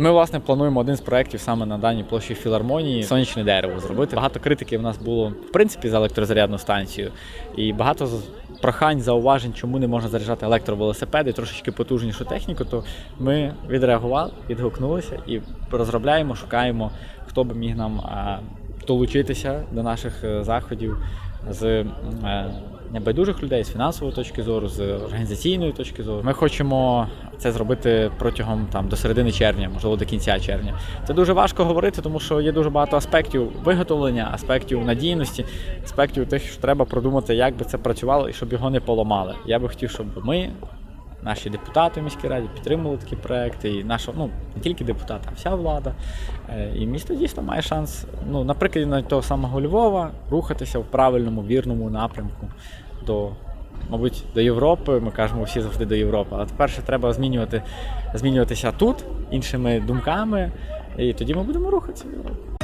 Ми власне плануємо один з проєктів саме на даній площі філармонії сонячне дерево зробити. Багато критики в нас було в принципі за електрозарядну станцію, і багато прохань, зауважень, чому не можна заряджати електровелосипеди, трошечки потужнішу техніку. То ми відреагували, відгукнулися і розробляємо, шукаємо, хто би міг нам долучитися до наших е, заходів з е, небайдужих людей, з фінансової точки зору, з організаційної точки зору. Ми хочемо це зробити протягом там до середини червня, можливо, до кінця червня. Це дуже важко говорити, тому що є дуже багато аспектів виготовлення, аспектів надійності, аспектів тих, що треба продумати, як би це працювало і щоб його не поламали. Я би хотів, щоб ми. Наші депутати в міській раді підтримували такі проекти, і наша, ну не тільки депутати, а вся влада. Е, І місто дійсно має шанс, ну, наприклад, навіть того самого Львова, рухатися в правильному, вірному напрямку до, мабуть, до Європи. Ми кажемо всі завжди до Європи. Але тепер ще треба змінювати, змінюватися тут іншими думками, і тоді ми будемо рухатися в Європу.